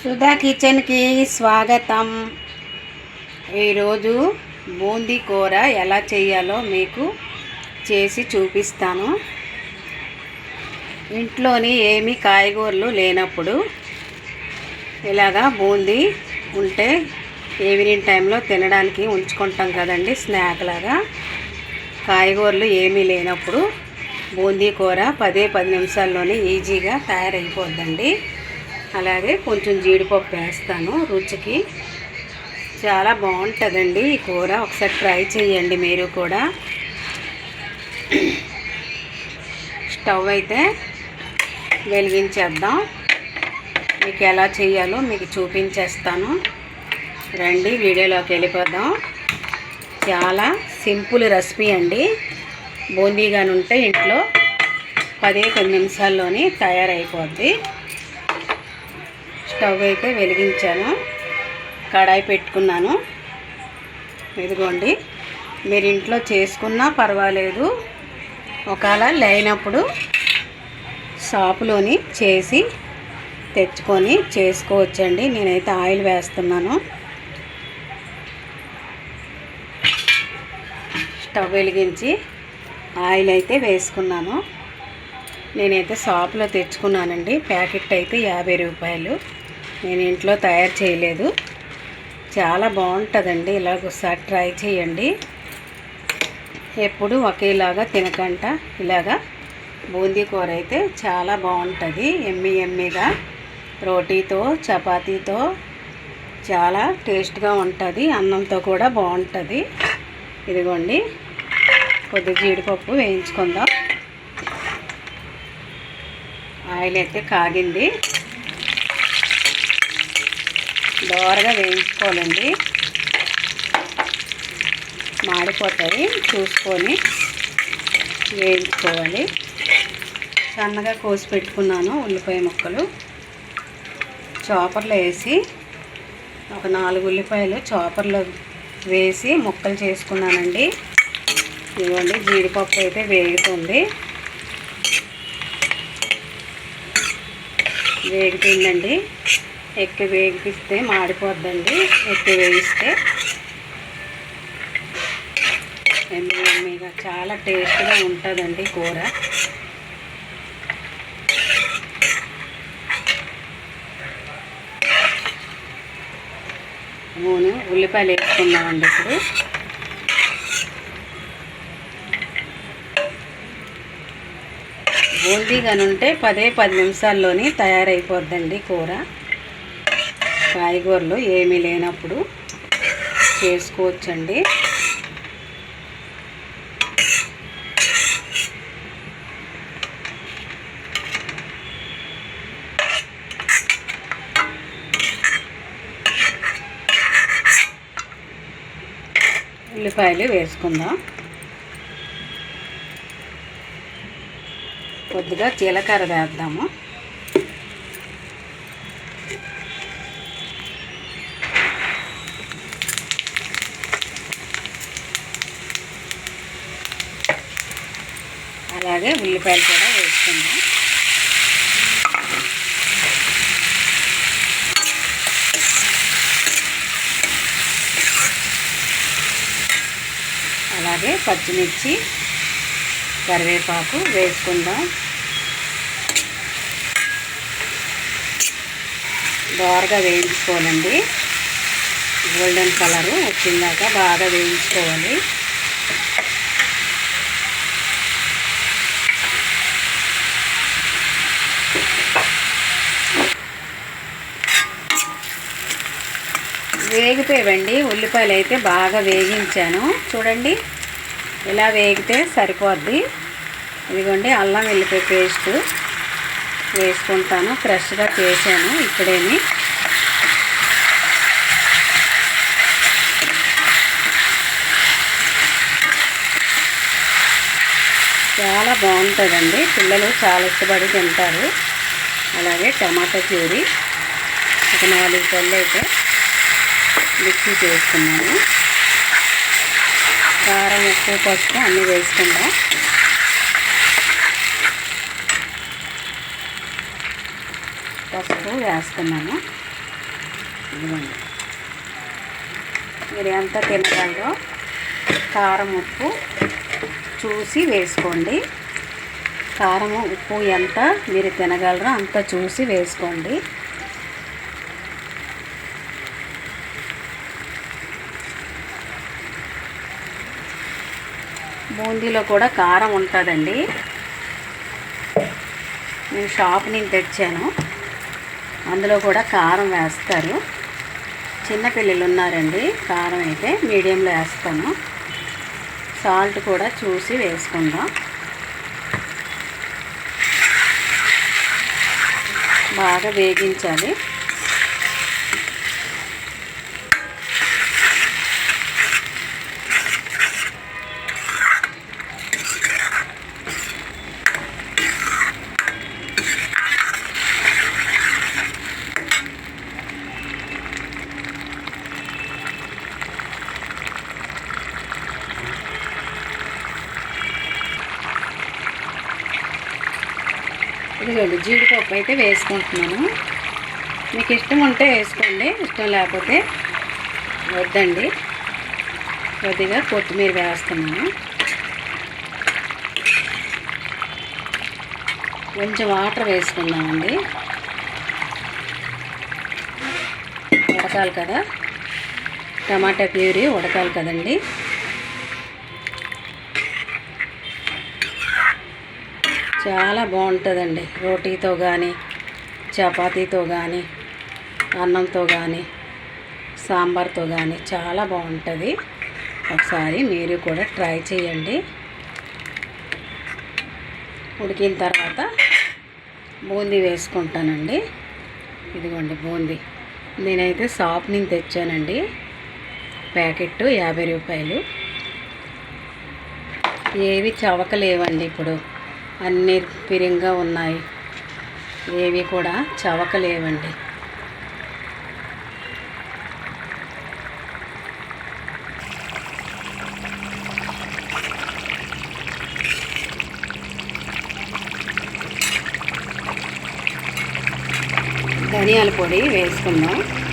సుధా కిచెన్కి స్వాగతం. ఈరోజు బూందీ కూర ఎలా చేయాలో మీకు చేసి చూపిస్తాను. ఇంట్లోని ఏమి కాయగూరలు లేనప్పుడు ఇలాగా బూందీ ఉంటే ఈవినింగ్ టైంలో తినడానికి ఉంచుకుంటాం కదండి స్నాక్ లాగా. కాయగూరలు ఏమీ లేనప్పుడు బూందీ కూర పదే పది నిమిషాల్లోనే ఈజీగా తయారైపోద్దండి. అలాగే కొంచెం జీడిపప్పు వేస్తాను రుచికి. చాలా బాగుంటుందండి ఈ కూర. ఒకసారి ట్రై చేయండి మీరు కూడా. స్టవ్ అయితే వెలిగించేద్దాం. మీకు ఎలా చేయాలో మీకు చూపించేస్తాను. రండి వీడియోలోకి వెళ్ళిపోదాం. చాలా సింపుల్ రెసిపీ అండి. బూందీగానుంటే ఇంట్లో పదే కొన్ని నిమిషాల్లోనే తయారైపోద్ది. స్టవ్ అయితే వెలిగించాను. కడాయి పెట్టుకున్నాను. ఇదిగోండి. మీరు ఇంట్లో చేసుకున్నా పర్వాలేదు. ఒకవేళ లేనప్పుడు షాపులోని చేసి తెచ్చుకొని చేసుకోవచ్చండి. నేనైతే ఆయిల్ వేస్తున్నాను. స్టవ్ వెలిగించి ఆయిల్ అయితే వేసుకున్నాను. నేనైతే షాప్లో తెచ్చుకున్నానండి. ప్యాకెట్ అయితే యాభై రూపాయలు. నేను ఇంట్లో తయారు చేయలేదు. చాలా బాగుంటుందండి. ఇలాగ ఒకసారి ట్రై చేయండి. ఎప్పుడు ఒకేలాగా తినకంట. ఇలాగా బూందీ కూర అయితే చాలా బాగుంటుంది. ఎమ్మి ఎమ్మిగా రోటీతో చపాతీతో చాలా టేస్ట్గా ఉంటుంది. అన్నంతో కూడా బాగుంటుంది. ఇదిగోండి. కొద్ది జీడిపప్పు వేయించుకుందాం. ఆయిల్ అయితే కాగింది. దోరగా వేయించుకోవాలండి. మాడిపోతాయి. చూసుకొని వేయించుకోవాలి. సన్నగా కోసి పెట్టుకున్నాను ఉల్లిపాయ ముక్కలు. చాపర్లో వేసి ఒక నాలుగు ఉల్లిపాయలు చాపర్లో వేసి ముక్కలు చేసుకున్నానండి. ఇవ్వండి జీడిపప్పు అయితే వేగుతుంది. వేగుతుందండి ఎక్కువ వేగిస్తే మాడిపోద్దండి. ఎక్కువ వేయిస్తే ఎమ్మిగా చాలా టేస్ట్గా ఉంటుందండి కూర. నూనె ఉల్లిపాయలు వేసుకున్నామండి ఇప్పుడు. బూందీగాని ఉంటే పదే పది నిమిషాల్లోనే తయారైపోద్దండి కూర. కాయగూరలు ఏమీ లేనప్పుడు చేసుకోవచ్చండి. ఉల్లిపాయలు వేసుకుందాం. కొద్దిగా జీలకర్ర వేద్దాము. అలాగే ఉల్లిపాయలు కూడా వేసుకుందాం. అలాగే పచ్చిమిర్చి కరివేపాకు వేసుకుందాం. దోరగా వేయించుకోవాలండి. గోల్డెన్ కలరు వచ్చిందాక బాగా వేయించుకోవాలి. వేగిపోయావండి. ఉల్లిపాయలు అయితే బాగా వేగించాను. చూడండి ఇలా వేగితే సరిపోద్ది. ఇదిగోండి అల్లం వెల్లిపాయ పేస్ట్ వేసుకుంటాను. ఫ్రెష్గా చేశాను ఇప్పుడేమి చాలా బాగుంటుందండి. పిల్లలు చాలా ఇష్టపడి తింటారు. అలాగే టమాటా ప్యూరీ ఒక నాలుగు పళ్ళు అయితే. మిక్సీ చేసుకున్నాను కారం ఉప్పు పసుపు అన్నీ వేసుకుందాం పసుపు వేస్తున్నాను. ఇదిగోండి. మీరు ఎంత తినగలరో కారం ఉప్పు చూసి వేసుకోండి. కారం ఉప్పు ఎంత మీరు తినగలరో అంత చూసి వేసుకోండి. బూందీలో కూడా కారం ఉంటుందండి. నేను షాప్ నుంచి తెచ్చాను. అందులో కూడా కారం వేస్తారు. చిన్నపిల్లలు ఉన్నారండి కారం అయితే మీడియంలో వేస్తాను. సాల్ట్ కూడా చూసి వేసుకుందాం. బాగా వేగించాలి. ఇదిగోండి జీడిపప్పు అయితే వేసుకుంటున్నాను. మీకు ఇష్టం ఉంటే వేసుకోండి ఇష్టం లేకపోతే వద్దండి. కొద్దిగా కొత్తిమీర వేస్తున్నాను. కొంచెం వాటర్ వేసుకుందామండి. ఉడకాలి కదా. టమాటా ప్యూరీ ఉడకాలి కదండి. చాలా బాగుంటుందండి. రోటీతో కానీ చపాతీతో కానీ అన్నంతో కానీ సాంబార్తో కానీ చాలా బాగుంటుంది. ఒకసారి మీరు కూడా ట్రై చేయండి. ఉడికిన తర్వాత బూందీ వేసుకుంటానండి. ఇదిగోండి బూందీ. నేనైతే షాప్ నుంచి తెచ్చానండి. ప్యాకెట్ యాభై రూపాయలు. ఏవి చవకలేవండి ఇప్పుడు. అన్నీ పిరింగా ఉన్నాయి. ఏవి కూడా చవకలేవండి. ధనియాల పొడి వేసుకుందాం.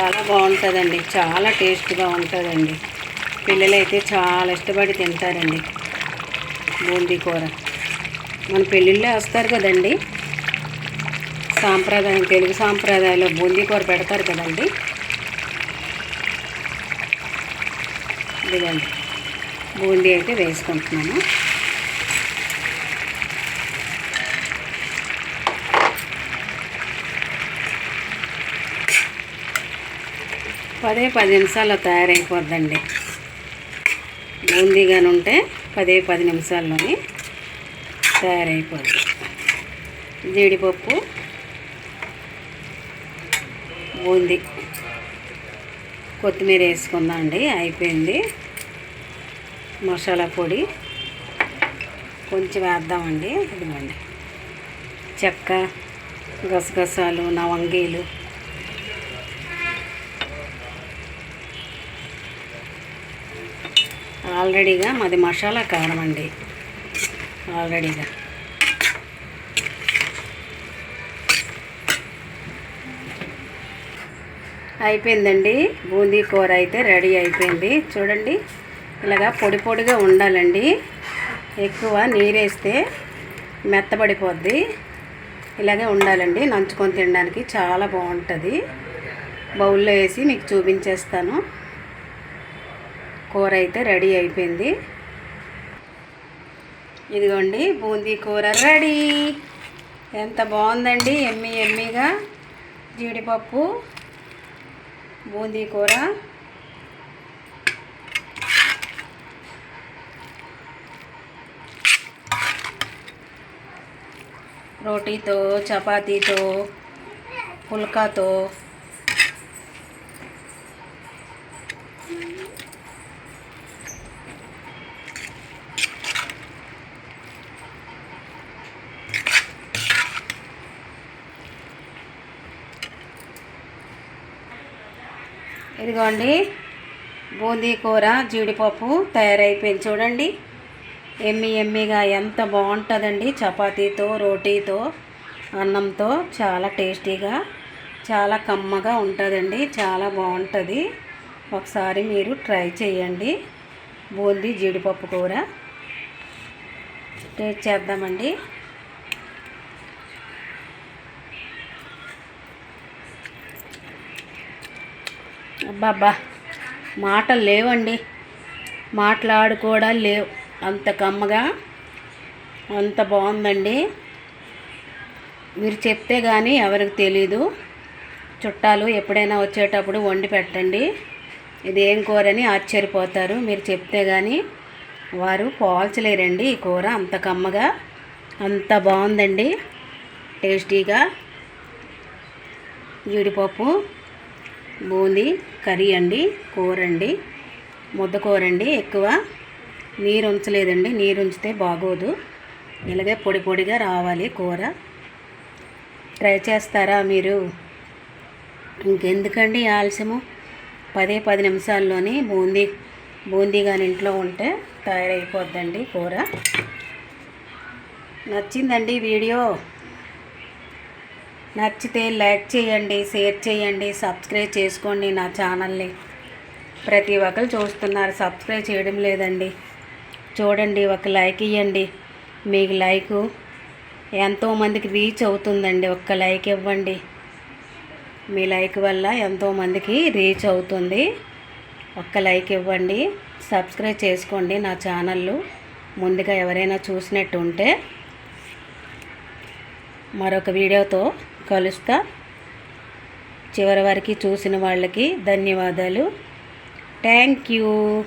చాలా బాగుంటుందండి. చాలా టేస్ట్గా ఉంటుందండి. పిల్లలైతే చాలా ఇష్టపడి తింటారండి బూందీ కూర. మన పెళ్ళిళ్ళే వస్తారు కదండి. సాంప్రదాయం తెలుగు సాంప్రదాయంలో బూందీ కూర పెడతారు కదండి. ఇదిగోండి. బూందీ అయితే వేసుకుంటున్నాను. పదే పది నిమిషాల్లో తయారైపోద్దండి. బూందీగాని ఉంటే పదే పది నిమిషాల్లోనే తయారైపోద్ది. జీడిపప్పు బూందీ కొత్తిమీర వేసుకుందామండి. అయిపోయింది. మసాలా పొడి కొంచెం వేద్దామండి. ఇదిగోండి. చెక్క గసగసాలు నవంగీలు ఆల్రెడీగా మాది మసాలా కారం అండి ఆల్రెడీగా. అయిపోయిందండి. బూందీ కూర అయితే రెడీ అయిపోయింది. చూడండి ఇలాగా పొడి పొడిగా ఉండాలండి. ఎక్కువ నీరేస్తే మెత్తబడిపోద్ది. ఇలాగే ఉండాలండి. నంచుకొని తినడానికి చాలా బాగుంటుంది. బౌల్లో వేసి మీకు చూపించేస్తాను. కూర అయితే రెడీ అయిపోయింది. ఇదిగోండి బూందీ కూర రెడీ. ఎంత బాగుందండి ఎమ్మి ఎమ్మిగా జీడిపప్పు బూందీ కూర. రోటీతో చపాతీతో పుల్కాతో ఇదిగోండి బూందీ కూర జీడిపప్పు తయారైపోయింది చూడండి. ఎమ్మి ఎమ్మిగా ఎంత బాగుంటుందండి చపాతీతో రోటీతో అన్నంతో చాలా టేస్టీగా చాలా కమ్మగా ఉంటుందండి చాలా బాగుంటుంది. ఒకసారి మీరు ట్రై చేయండి బూందీ జీడిపప్పు కూర. టేస్ట్ చేద్దామండి. అబ్బాబ్బా మాటలు లేవండి. మాట్లాడుకోవడం లేవు. అంత కమ్మగా అంత బాగుందండి. మీరు చెప్తే కానీ ఎవరికి తెలీదు. చుట్టాలు ఎప్పుడైనా వచ్చేటప్పుడు వండి పెట్టండి. ఇది ఏం కూర అని ఆశ్చర్యపోతారు. మీరు చెప్తే కానీ వారు పోల్చలేరండి ఈ కూర. అంత కమ్మగా అంత బాగుందండి. టేస్టీగా జీడిపప్పు బూందీ కర్రీ అండి కూర అండి ముద్ద కూర అండి ఎక్కువ. నీరు ఉంచలేదండి. నీరు ఉంచితే బాగోదు. ఇలాగే పొడి పొడిగా రావాలి కూర. ట్రై చేస్తారా మీరు? ఇంకెందుకండి ఆలస్యము? పదే పది నిమిషాల్లోనే బూందీ బూందీ కానీ ఇంట్లో ఉంటే తయారైపోద్దండి కూర. నచ్చిందండి వీడియో? నచ్చితే లైక్ చేయండి షేర్ చేయండి సబ్స్క్రైబ్ చేసుకోండి నా ఛానల్ని. ప్రతి ఒక్కరు చూస్తున్నారు సబ్స్క్రైబ్ చేయడం లేదండి. చూడండి ఒక లైక్ ఇవ్వండి మీకు లైక్ ఎంతోమందికి రీచ్ అవుతుందండి ఒక్క లైక్ ఇవ్వండి. మీ లైక్ వల్ల ఎంతోమందికి రీచ్ అవుతుంది. ఒక్క లైక్ ఇవ్వండి సబ్స్క్రైబ్ చేసుకోండి నా ఛానళ్ళు ముందుగా ఎవరైనా చూసినట్టు ఉంటే మరొక వీడియోతో కలుస్తా. చివరి వరకు చూసిన వాళ్ళకి ధన్యవాదాలు. Thank you